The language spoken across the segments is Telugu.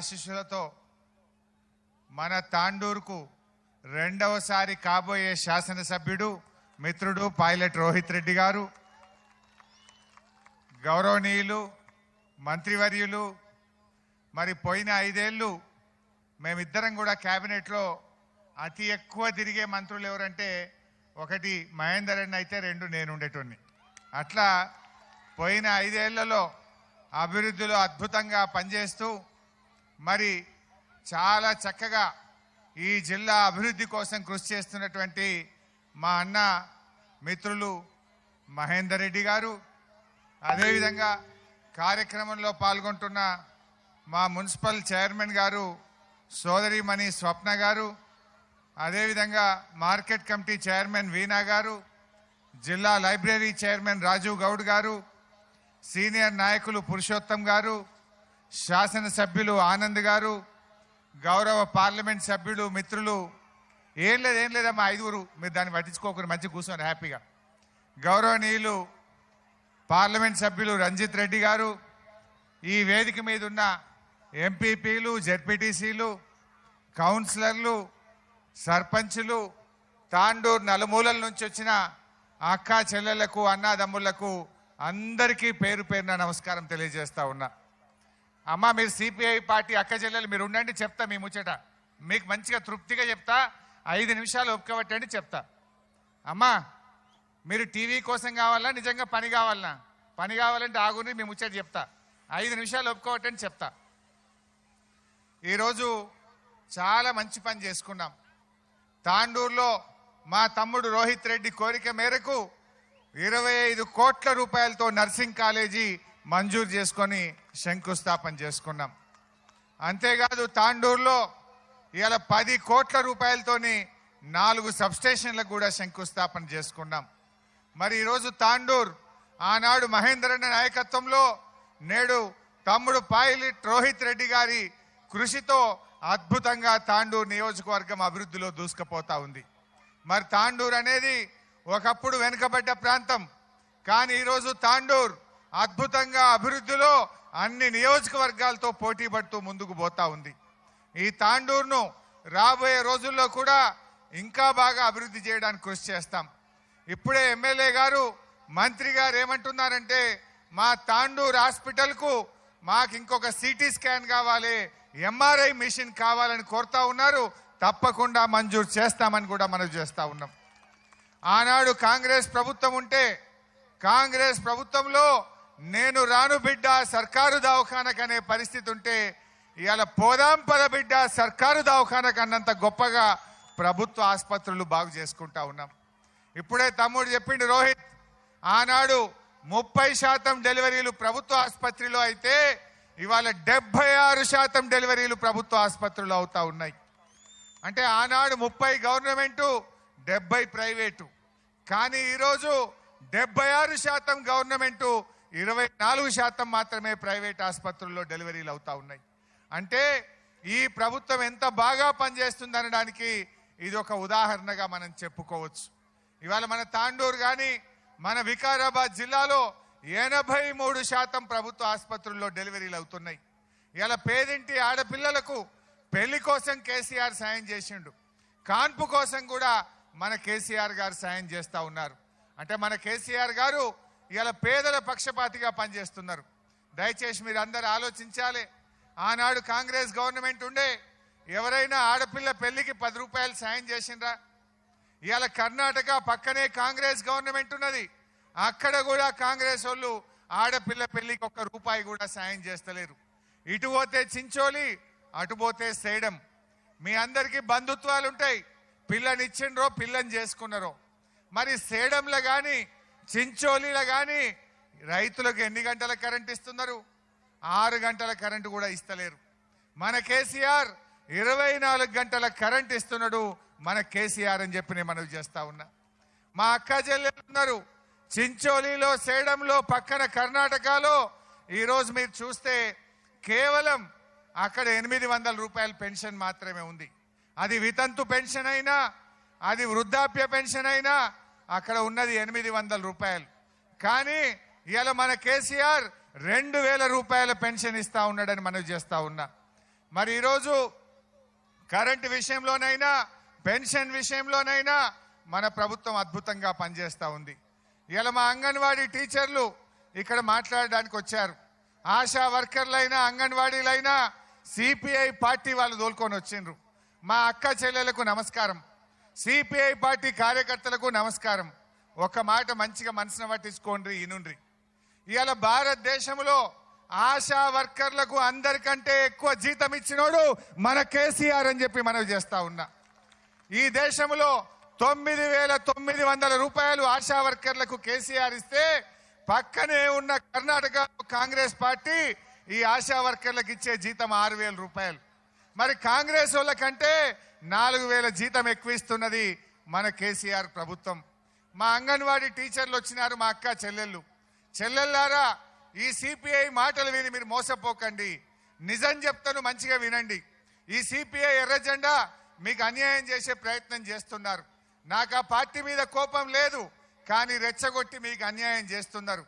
ఆశీస్సులతో మన తాండూరుకు రెండవసారి కాబోయే శాసనసభ్యుడు మిత్రుడు పైలట్ రోహిత్ రెడ్డి గారు గౌరవనీయులు మంత్రివర్యులు మరి పోయిన ఐదేళ్ళు మేమిద్దరం కూడా క్యాబినెట్లో అతి ఎక్కువ తిరిగే మంత్రులు ఎవరంటే ఒకటి మహేందర్ అన్న అయితే రెండు నేను ఉండేటోని అట్లా పోయిన ఐదేళ్ళలో అభివృద్ధిలో అద్భుతంగా పనిచేస్తూ మరి చాలా చక్కగా ఈ జిల్లా అభివృద్ధి కోసం కృషి చేస్తున్నటువంటి మా అన్న మిత్రులు మహేందర్ రెడ్డి గారు. అదేవిధంగా కార్యక్రమంలో పాల్గొంటున్న మా మున్సిపల్ చైర్మన్ గారు సోదరిమణి స్వప్న గారు. అదేవిధంగా మార్కెట్ కమిటీ చైర్మన్ వీణా గారు. జిల్లా లైబ్రరీ చైర్మన్ రాజీవ్ గౌడ్ గారు. సీనియర్ నాయకులు పురుషోత్తం గారు. శాసనసభ్యులు ఆనంద్ గారు గౌరవ పార్లమెంట్ సభ్యులు మిత్రులు ఏం లేదు ఏం లేదమ్మా ఐదుగురు. మీరు దాన్ని పట్టించుకోకుండా మంచి కూర్చొని హ్యాపీగా. గౌరవనీయులు పార్లమెంట్ సభ్యులు రంజిత్ రెడ్డి గారు ఈ వేదిక మీద ఉన్న ఎంపీపీలు జెడ్పీటీసీలు కౌన్సిలర్లు సర్పంచులు తాండూరు నలుమూలల నుంచి వచ్చిన అక్క చెల్లెళ్ళకు అన్నదమ్ములకు అందరికీ పేరు పేరున నమస్కారం తెలియజేస్తా ఉన్నా. అమ్మ మీరు సిపిఐ పార్టీ అక్క చెల్లెలు మీరు ఉండండి చెప్తా మీ ముచ్చట. మీకు మంచిగా తృప్తిగా చెప్తా ఐదు నిమిషాలు ఒప్పుకోబట్టండి చెప్తా. అమ్మా మీరు టీవీ కోసం కావాలా నిజంగా పని కావాలనా పని కావాలంటే ఆగుని మీ ముచ్చట చెప్తా. ఐదు నిమిషాలు ఒప్పుకోవటని చెప్తా. ఈరోజు చాలా మంచి పని చేసుకున్నాం. తాండూరులో మా తమ్ముడు రోహిత్ రెడ్డి కోరిక మేరకు ఇరవై ఐదు కోట్ల రూపాయలతో నర్సింగ్ కాలేజీ మంజూరు చేసుకొని శంకుస్థాపన చేసుకున్నాం. అంతేకాదు తాండూరులో ఇవాళ పది కోట్ల రూపాయలతోని నాలుగు సబ్స్టేషన్లకు కూడా శంకుస్థాపన చేసుకున్నాం. మరి ఈరోజు తాండూర్ ఆనాడు మహేందరన్న నాయకత్వంలో నేడు తమ్ముడు పైలట్ రోహిత్ రెడ్డి గారి కృషితో అద్భుతంగా తాండూరు నియోజకవర్గం అభివృద్ధిలో దూసుకుపోతా ఉంది. మరి తాండూర్ అనేది ఒకప్పుడు వెనుకబడ్డ ప్రాంతం. కానీ ఈరోజు తాండూర్ అద్భుతంగా అభివృద్ధిలో అన్ని నియోజకవర్గాలతో పోటీ పడుతూ ముందుకు పోతా ఉంది. ఈ తాండూరును రాబోయే రోజుల్లో కూడా ఇంకా బాగా అభివృద్ధి చేయడానికి కృషి చేస్తాం. ఇప్పుడే ఎమ్మెల్యే గారు మంత్రి గారు ఏమంటున్నారంటే మా తాండూరు హాస్పిటల్కు మాకు ఇంకొక సిటీ స్కాన్ కావాలి ఎంఆర్ఐ మిషన్ కావాలని కోరుతా ఉన్నారు. తప్పకుండా మంజూరు చేస్తామని కూడా మనం చేస్తూ ఉన్నాం. ఆనాడు కాంగ్రెస్ ప్రభుత్వం ఉంటే కాంగ్రెస్ ప్రభుత్వంలో నేను రాను బిడ్డ సర్కారు దవాఖానకు పరిస్థితి ఉంటే ఇవాళ పోదాం పద బిడ్డ సర్కారు దవాఖానకు గొప్పగా ప్రభుత్వ ఆసుపత్రులు బాగు చేసుకుంటా ఉన్నాం. ఇప్పుడే తమ్ముడు చెప్పిండు రోహిత్ ఆనాడు ముప్పై శాతం డెలివరీలు ప్రభుత్వ ఆసుపత్రిలో అయితే ఇవాళ డెబ్బై ఆరు శాతం డెలివరీలు ప్రభుత్వ ఆసుపత్రులు అవుతా ఉన్నాయి. అంటే ఆనాడు ముప్పై గవర్నమెంటు డెబ్బై ప్రైవేటు. కానీ ఈరోజు డెబ్బై ఆరు శాతం గవర్నమెంటు ఇరవై నాలుగు శాతం మాత్రమే ప్రైవేట్ ఆసుపత్రుల్లో డెలివరీలు అవుతా ఉన్నాయి. అంటే ఈ ప్రభుత్వం ఎంత బాగా పనిచేస్తుంది అనడానికి ఇది ఒక ఉదాహరణగా మనం చెప్పుకోవచ్చు. ఇవాళ మన తాండూరు కానీ మన వికారాబాద్ జిల్లాలో ఎనభై మూడు శాతం ప్రభుత్వ ఆసుపత్రుల్లో డెలివరీలు అవుతున్నాయి. ఇలా పేదింటి ఆడపిల్లలకు పెళ్ళి కోసం కేసీఆర్ సాయం చేసిండు. కాన్పు కోసం కూడా మన కేసీఆర్ గారు సాయం చేస్తూ ఉన్నారు. అంటే మన కేసీఆర్ గారు ఇవాళ పేదల పక్షపాతిగా పనిచేస్తున్నారు. దయచేసి మీరు అందరు ఆలోచించాలి. ఆనాడు కాంగ్రెస్ గవర్నమెంట్ ఉండే ఎవరైనా ఆడపిల్ల పెళ్ళికి పది రూపాయలు సాయం చేసిండ్రా? ఇవాళ కర్ణాటక పక్కనే కాంగ్రెస్ గవర్నమెంట్ ఉన్నది. అక్కడ కూడా కాంగ్రెస్ వాళ్ళు ఆడపిల్ల పెళ్ళికి ఒక్క రూపాయి కూడా సాయం చేస్తలేరు. ఇటు పోతే చించోలి అటు పోతే సేయడం మీ అందరికీ బంధుత్వాలు ఉంటాయి. పిల్లనిచ్చిండ్రో పిల్లని చేసుకున్నారో. మరి సేడంలో కానీ చించోలీలో కానీ రైతులకు ఎన్ని గంటల కరెంట్ ఇస్తున్నారు? ఆరు గంటల కరెంటు కూడా ఇస్తలేరు. మన కేసీఆర్ ఇరవై నాలుగు గంటల కరెంట్ ఇస్తున్నాడు మన కేసీఆర్ అని చెప్పి నేను మనవి చేస్తా ఉన్నా. మా అక్క చెల్లెలు ఉన్నారు. చించోలీలో సేడంలో పక్కన కర్ణాటకలో ఈరోజు మీరు చూస్తే కేవలం అక్కడ ఎనిమిది వందల రూపాయల పెన్షన్ మాత్రమే ఉంది. అది వితంతు పెన్షన్ అయినా అది వృద్ధాప్య పెన్షన్ అయినా అక్కడ ఉన్నది ఎనిమిది వందల రూపాయలు. కానీ ఇవాళ మన కేసీఆర్ రెండు వేల రూపాయల పెన్షన్ ఇస్తా ఉన్నాడని మనం చేస్తా ఉన్నా. మరి ఈరోజు కరెంటు విషయంలోనైనా పెన్షన్ విషయంలోనైనా మన ప్రభుత్వం అద్భుతంగా పనిచేస్తూ ఉంది. ఇలా మా అంగన్వాడీ టీచర్లు ఇక్కడ మాట్లాడడానికి వచ్చారు. ఆశా వర్కర్లైనా అంగన్వాడీలైనా సిపిఐ పార్టీ వాళ్ళు తోలుకొని వచ్చిండ్రు. మా అక్క చెల్లెలకు నమస్కారం. సిపిఐ పార్టీ కార్యకర్తలకు నమస్కారం. ఒక మాట మంచిగా మనసున పట్టించుకోండి ఇనుండ్రి. ఇవాళ భారతదేశంలో ఆశా వర్కర్లకు అందరికంటే ఎక్కువ జీతం ఇచ్చినోడు మన కేసీఆర్ అని చెప్పి మనవి చేస్తా ఉన్నా. ఈ దేశంలో తొమ్మిది వేల తొమ్మిది వందల రూపాయలు ఆశా వర్కర్లకు కేసీఆర్ ఇస్తే పక్కనే ఉన్న కర్ణాటక కాంగ్రెస్ పార్టీ ఈ ఆశా వర్కర్లకు ఇచ్చే జీతం ఆరు వేల రూపాయలు. మరి కాంగ్రెస్ వాళ్ళకంటే నాలుగు వేల జీతం ఎక్కువ ఇస్తున్నది మన కేసీఆర్ ప్రభుత్వం. మా అంగన్వాడీ టీచర్లు వచ్చినారు మా అక్క చెల్లెళ్ళు. చెల్లెళ్ళారా ఈ సిపిఐ మాటలు విని మీరు మోసపోకండి. నిజం చెప్తాను మంచిగా వినండి. ఈ సిపిఐ ఎర్రజెండా మీకు అన్యాయం చేసే ప్రయత్నం చేస్తున్నారు. నాకు ఆ పార్టీ మీద కోపం లేదు కానీ రెచ్చగొట్టి మీకు అన్యాయం చేస్తున్నారు.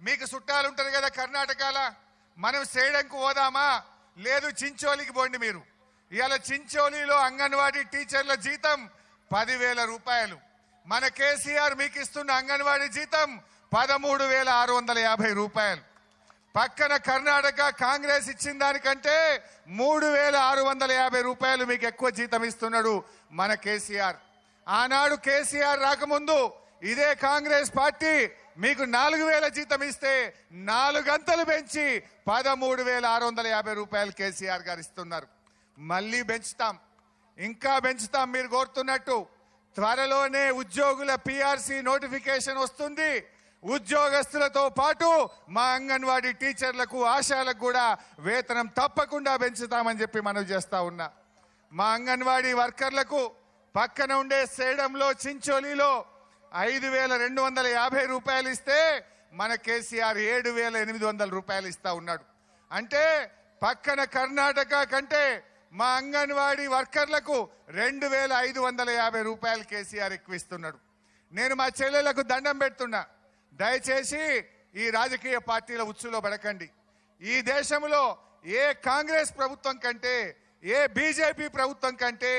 మీకు చుట్టాలు ఉంటారు కదా కర్ణాటకలో? మనం సేడంకు పోదామా? లేదు చించోలికి పోండి మీరు. ఇవాళ చించోలిలో అంగన్వాడీ టీచర్ల జీతం పదివేల రూపాయలు. మన కేసీఆర్ మీకు ఇస్తున్న అంగన్వాడీ జీతం పదమూడు వేల ఆరు వందల యాభై రూపాయలు. పక్కన కర్ణాటక కాంగ్రెస్ ఇచ్చిన దానికంటే మూడు వేల ఆరు వందల యాభై రూపాయలు మీకు ఎక్కువ జీతం ఇస్తున్నాడు మన కేసీఆర్. ఆనాడు కేసీఆర్ రాకముందు ఇదే కాంగ్రెస్ పార్టీ మీకు నాలుగు వేల జీతం ఇస్తే నాలుగంతలు పెంచి పదమూడు వేల ఆరు వందల యాభై రూపాయలు కేసీఆర్ గారు ఇస్తున్నారు. మళ్ళీ పెంచుతాం. ఇంకా పెంచుతాం మీరు కోరుతున్నట్టు. త్వరలోనే ఉద్యోగుల పిఆర్సి నోటిఫికేషన్ వస్తుంది. ఉద్యోగస్తులతో పాటు మా అంగన్వాడీ టీచర్లకు ఆశాలకు కూడా వేతనం తప్పకుండా పెంచుతామని చెప్పి మనం చేస్తా ఉన్నా. మా అంగన్వాడీ వర్కర్లకు పక్కన ఉండే సేడంలో చించోలిలో ఐదు వేల రెండు వందల యాభై రూపాయలు ఇస్తే మన కేసీఆర్ ఏడు వేల ఎనిమిది వందల రూపాయలు ఇస్తా ఉన్నాడు. అంటే పక్కన కర్ణాటక కంటే మా అంగన్వాడీ వర్కర్లకు రెండు వేల ఐదు వందల యాభై రూపాయలు కేసీఆర్ ఎక్కువ ఇస్తున్నాడు నేను మా చెల్లెలకు దండం పెడుతున్నా. దయచేసి ఈ రాజకీయ పార్టీల ఉచ్చులో పడకండి. ఈ దేశంలో ఏ కాంగ్రెస్ ప్రభుత్వం కంటే ఏ బీజేపీ ప్రభుత్వం కంటే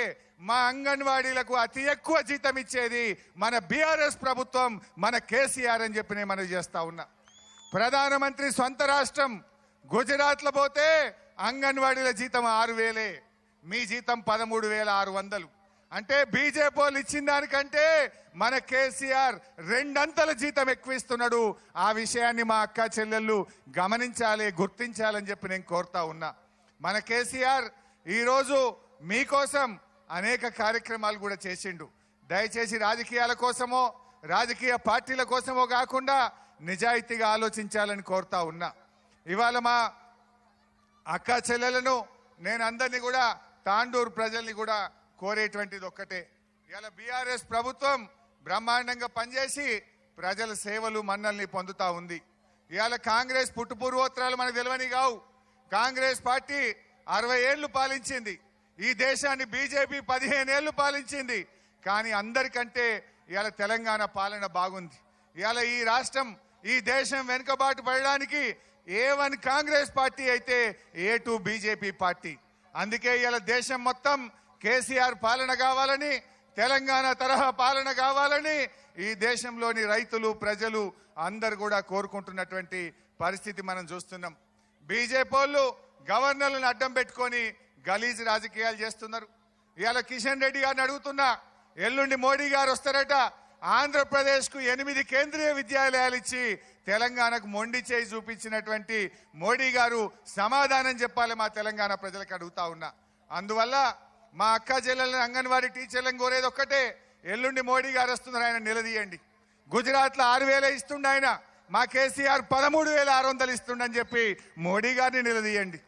మా అంగన్వాడీలకు అతి ఎక్కువ జీతం ఇచ్చేది మన బీఆర్ఎస్ ప్రభుత్వం మన కేసీఆర్ అని చెప్పి నేను మనవి చేస్తా ఉన్నా. ప్రధానమంత్రి సొంత రాష్ట్రం గుజరాత్లో పోతే అంగన్వాడీల జీతం ఆరు వేలే మీ జీతం పదమూడు వేల ఆరు వందలు. అంటే బీజేపీ వాళ్ళు ఇచ్చిన దానికంటే మన కేసీఆర్ రెండంతల జీతం ఎక్కువ ఇస్తున్నాడు ఆ విషయాన్ని మా అక్క చెల్లెళ్ళు గమనించాలి గుర్తించాలని చెప్పి నేను కోరుతా ఉన్నా. మన కేసీఆర్ ఈరోజు మీకోసం అనేక కార్యక్రమాలు కూడా చేసిండు. దయచేసి రాజకీయాల కోసమో రాజకీయ పార్టీల కోసమో కాకుండా నిజాయితీగా ఆలోచించాలని కోరుతా ఉన్నా. ఇవాళ మా అక్క చెల్లెలను నేను అందరినీ కూడా తాండూరు ప్రజల్ని కూడా కోరేటువంటిది ఒక్కటే. ఇలా బీఆర్ఎస్ ప్రభుత్వం బ్రహ్మాండంగా పనిచేసి ప్రజల సేవలు మన్నల్ని పొందుతా ఉంది. ఇవాళ కాంగ్రెస్ పుట్టుపూర్వోత్తరాలు మనకు తెలియని కావు. కాంగ్రెస్ పార్టీ అరవై ఏళ్ళు పాలించింది. ఈ దేశాన్ని బీజేపీ పదిహేనేళ్ళు పాలించింది. కానీ అందరికంటే ఇవాళ తెలంగాణ పాలన బాగుంది. ఇవాళ ఈ రాష్ట్రం ఈ దేశం వెనుకబాటు పడడానికి ఏ వన్ కాంగ్రెస్ పార్టీ అయితే ఏ టూ బీజేపీ పార్టీ. అందుకే ఇలా దేశం మొత్తం కేసీఆర్ పాలన కావాలని తెలంగాణ తరహా పాలన కావాలని ఈ దేశంలోని రైతులు ప్రజలు అందరు కూడా కోరుకుంటున్నటువంటి పరిస్థితి మనం చూస్తున్నాం. బీజేపీ వాళ్ళు గవర్నర్లను అడ్డం పెట్టుకొని గలీజ్ రాజకీయాలు చేస్తున్నారు. ఇవాళ కిషన్ రెడ్డి గారిని అడుగుతున్నా ఎల్లుండి మోడీ గారు వస్తారట ఆంధ్రప్రదేశ్కు ఎనిమిది కేంద్రీయ విద్యాలయాలు ఇచ్చి తెలంగాణకు మొండి చేయి చూపించినటువంటి మోడీ గారు సమాధానం చెప్పాలి మా తెలంగాణ ప్రజలకు అడుగుతా ఉన్నా. అందువల్ల మా అక్క చెల్లెలను అంగన్వాడీ టీచర్లను కోరేది ఒక్కటే ఎల్లుండి మోడీ గారు వస్తున్నారు ఆయన నిలదీయండి. గుజరాత్లో ఆరు వేల ఇస్తుండ ఆయన మా కేసీఆర్ పదమూడు వేల ఆరు వందలు ఇస్తుండని చెప్పి మోడీ గారిని నిలదీయండి.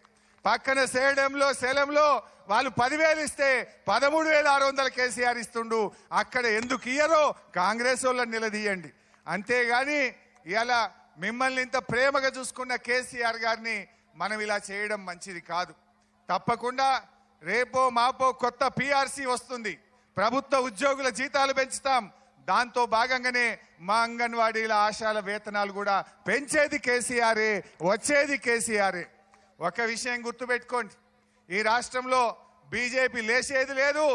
పక్కన సేడంలో సేలంలో వాళ్ళు పదివేలు ఇస్తే పదమూడు వేల ఆరు వందల కేసీఆర్ ఇస్తుండు. అక్కడ ఎందుకు ఇయ్యరో కాంగ్రెస్ వాళ్ళని నిలదీయండి. అంతేగాని ఇలా మిమ్మల్ని ఇంత ప్రేమగా చూసుకున్న కేసీఆర్ గారిని మనం ఇలా చేయడం మంచిది కాదు. తప్పకుండా రేపో మాపో కొత్త పిఆర్సి వస్తుంది. ప్రభుత్వ ఉద్యోగుల జీతాలు పెంచుతాం. దాంతో భాగంగానే మా అంగన్వాడీల ఆశాల వేతనాలు కూడా పెంచేది కేసీఆరే వచ్చేది కేసీఆరే. ఒక విషయం గుర్తుపెట్టుకోండి. ఈ రాష్ట్రంలో బీజేపీ లేచేది లేదు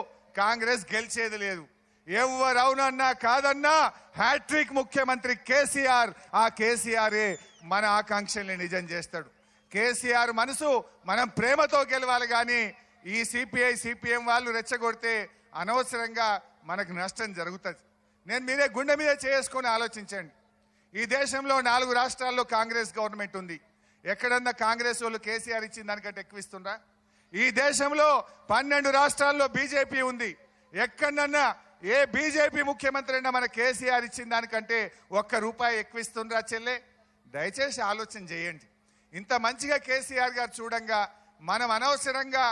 కాంగ్రెస్ గెలిచేది లేదు. ఎవరు అవునన్నా కాదన్నా హ్యాట్రిక్ ముఖ్యమంత్రి కేసీఆర్ ఆ కేసీఆరే మన ఆకాంక్షల్ని నిజం చేస్తాడు. కేసీఆర్ మనసు మనం ప్రేమతో గెలవాలి కానీ ఈ సిపిఐ సిపిఎం వాళ్ళు రెచ్చగొడితే అనవసరంగా మనకు నష్టం జరుగుతుంది. నేను మీరే గుండె మీద చేసుకొని ఆలోచించండి. ఈ దేశంలో నాలుగు రాష్ట్రాల్లో కాంగ్రెస్ గవర్నమెంట్ ఉంది. ఎక్కడన్నా కాంగ్రెస్ వాళ్ళు కేసీఆర్ ఇచ్చిన దానికంటే ఎక్కువ ఇస్తుండ్రా? ఈ దేశంలో పన్నెండు రాష్ట్రాల్లో బీజేపీ ఉంది. ఎక్కడన్నా ఏ బీజేపీ ముఖ్యమంత్రి అయినా మన కేసీఆర్ ఇచ్చిన దానికంటే ఒక్క రూపాయి ఎక్కువ ఇస్తుండ్రా చెల్లె. దయచేసి ఆలోచన చేయండి. ఇంత మంచిగా కేసీఆర్ గారు చూడంగా మనం అనవసరంగా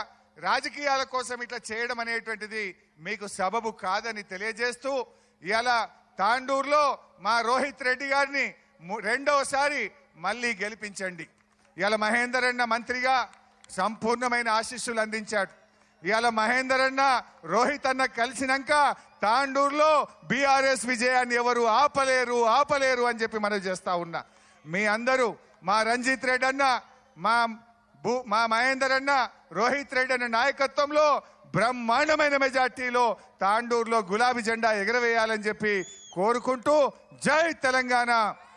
రాజకీయాల కోసం ఇట్లా చేయడం అనేటువంటిది మీకు సబబు కాదని తెలియజేస్తూ ఇలా తాండూరులో మా రోహిత్ రెడ్డి గారిని రెండవసారి మళ్ళీ గెలిపించండి. ఇలా మహేందర్ అన్న మంత్రిగా సంపూర్ణమైన ఆశీస్సులు అందించాడు. ఇవాళ మహేందర్ అన్న రోహిత్ అన్న కలిసినాక తాండూరులో బీఆర్ఎస్ విజయాన్ని ఎవరు ఆపలేరు ఆపలేరు అని చెప్పి మనం చేస్తా ఉన్నా. మీ అందరూ మా రంజిత్ రెడ్డి అన్న మా భూ మా మహేందర్ అన్న రోహిత్ రెడ్డి అన్న నాయకత్వంలో బ్రహ్మాండమైన మెజార్టీలో తాండూరులో గులాబీ జెండా ఎగరవేయాలని చెప్పి కోరుకుంటూ జై తెలంగాణ.